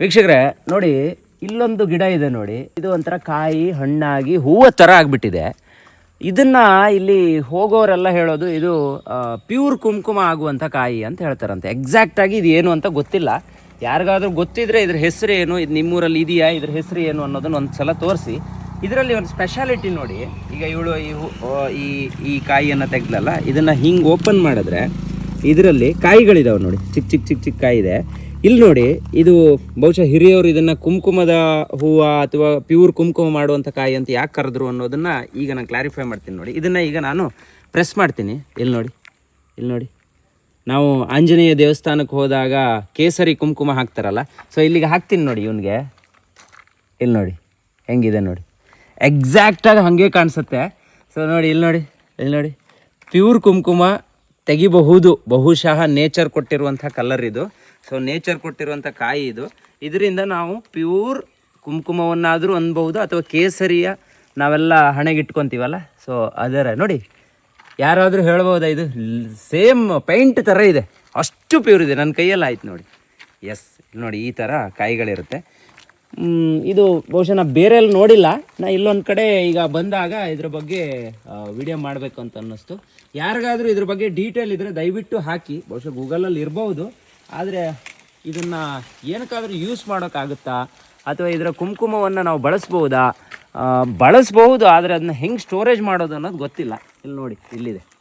ವೀಕ್ಷಕರೇ, ನೋಡಿ, ಇಲ್ಲೊಂದು ಗಿಡ ಇದೆ ನೋಡಿ. ಇದು ಒಂಥರ ಕಾಯಿ, ಹಣ್ಣಾಗಿ ಹೂವ ಥರ ಆಗಿಬಿಟ್ಟಿದೆ. ಇದನ್ನು ಇಲ್ಲಿ ಹೋಗೋರೆಲ್ಲ ಹೇಳೋದು ಇದು ಪ್ಯೂರ್ ಕುಂಕುಮ ಆಗುವಂಥ ಕಾಯಿ ಅಂತ ಹೇಳ್ತಾರಂತೆ. ಎಕ್ಸಾಕ್ಟಾಗಿ ಇದು ಏನು ಅಂತ ಗೊತ್ತಿಲ್ಲ. ಯಾರಿಗಾದ್ರೂ ಗೊತ್ತಿದ್ರೆ ಇದ್ರ ಹೆಸರು ಏನು, ಇದು ನಿಮ್ಮೂರಲ್ಲಿ ಇದೆಯಾ, ಇದ್ರ ಹೆಸರು ಏನು ಅನ್ನೋದನ್ನ ಒಂದು ಸಲ ತೋರಿಸಿ. ಇದರಲ್ಲಿ ಒಂದು ಸ್ಪೆಷಾಲಿಟಿ ನೋಡಿ. ಈಗ ಇವಳು ಈ ಈ ಕಾಯಿಯನ್ನು ತೆಗ್ದಲ್ಲ ಇದನ್ನು ಹಿಂಗೆ ಓಪನ್ ಮಾಡಿದ್ರೆ ಇದರಲ್ಲಿ ಕಾಯಿಗಳಿದಾವೆ ನೋಡಿ. ಚಿಕ್ಕ ಚಿಕ್ಕ ಚಿಕ್ಕ ಚಿಕ್ಕ ಕಾಯಿ ಇದೆ. ಇಲ್ಲಿ ನೋಡಿ, ಇದು ಬಹುಶಃ ಹಿರಿಯವರು ಇದನ್ನ ಕುಂಕುಮದ ಹೂವ ಅಥವಾ ಪ್ಯೂರ್ ಕುಂಕುಮ ಮಾಡುವಂಥ ಕಾಯಿ ಅಂತ ಯಾಕೆ ಕರೆದ್ರು ಅನ್ನೋದನ್ನ ಈಗ ನಾನು ಕ್ಲಾರಿಫೈ ಮಾಡ್ತೀನಿ ನೋಡಿ. ಇದನ್ನ ಈಗ ನಾನು ಪ್ರೆಸ್ ಮಾಡ್ತೀನಿ. ಇಲ್ಲಿ ನೋಡಿ ಇಲ್ಲಿ ನೋಡಿ. ನಾವು ಆಂಜನೇಯ ದೇವಸ್ಥಾನಕ್ಕೆ ಹೋದಾಗ ಕೇಸರಿ ಕುಂಕುಮ ಹಾಕ್ತಾರಲ್ಲ ಸೊ ಇಲ್ಲಿಗೆ ಹಾಕ್ತೀನಿ ನೋಡಿ ಇವನಿಗೆ. ಇಲ್ಲಿ ನೋಡಿ, ಹೆಂಗಿದೆ ನೋಡಿ. ಎಕ್ಸಾಕ್ಟಾಗಿ ಹಾಗೆ ಕಾಣಿಸುತ್ತೆ. ಸೊ ನೋಡಿ, ಇಲ್ಲಿ ನೋಡಿ ಇಲ್ಲಿ ನೋಡಿ. ಪ್ಯೂರ್ ಕುಂಕುಮ ತೆಗಿಬಹುದು. ಬಹುಶಃ ನೇಚರ್ ಕೊಟ್ಟಿರುವಂಥ ಕಲರ್ ಇದು. ಸೊ ನೇಚರ್ ಕೊಟ್ಟಿರುವಂಥ ಕಾಯಿ ಇದು. ಇದರಿಂದ ನಾವು ಪ್ಯೂರ್ ಕುಂಕುಮವನ್ನಾದರೂ ಅನ್ಬಹುದು ಅಥವಾ ಕೇಸರಿಯ ನಾವೆಲ್ಲ ಹಣೆಗಿಟ್ಕೊತೀವಲ್ಲ? ಸೊ ಅದರ ನೋಡಿ, ಯಾರಾದರೂ ಹೇಳ್ಬೋದಾ ಇದು? ಸೇಮ್ ಪೈಂಟ್ ಥರ ಇದೆ. ಅಷ್ಟು ಪ್ಯೂರ್ ಇದೆ. ನನ್ನ ಕೈಯಲ್ಲಿ ಆಯ್ತು ನೋಡಿ. ಎಸ್ ನೋಡಿ ಈ ಥರ ಕಾಯಿಗಳಿರುತ್ತೆ. ಇದು ಬಹುಶಃ ನಾ ಬೇರೆ ಎಲ್ಲಿ ನೋಡಿಲ್ಲ. ನಾ ಇಲ್ಲೊಂದು ಕಡೆ ಈಗ ಬಂದಾಗ ಇದ್ರ ಬಗ್ಗೆ ವಿಡಿಯೋ ಮಾಡಬೇಕು ಅಂತ ಅನ್ನಿಸ್ತು. ಯಾರಿಗಾದರೂ ಇದ್ರ ಬಗ್ಗೆ ಡೀಟೇಲ್ ಇದ್ರೆ ದಯವಿಟ್ಟು ಹಾಕಿ. ಬಹುಶಃ ಗೂಗಲಲ್ಲಿ ಇರ್ಬೋದು. ಆದರೆ ಇದನ್ನು ಏನಕ್ಕಾದರೂ ಯೂಸ್ ಮಾಡೋಕ್ಕಾಗುತ್ತಾ? ಅಥವಾ ಇದರ ಕುಂಕುಮವನ್ನು ನಾವು ಬಳಸ್ಬೋದಾ? ಬಳಸ್ಬಹುದು, ಆದರೆ ಅದನ್ನ ಹೆಂಗೆ ಸ್ಟೋರೇಜ್ ಮಾಡೋದು ಅನ್ನೋದು ಗೊತ್ತಿಲ್ಲ. ಇಲ್ಲಿ ನೋಡಿ, ಇಲ್ಲಿದೆ.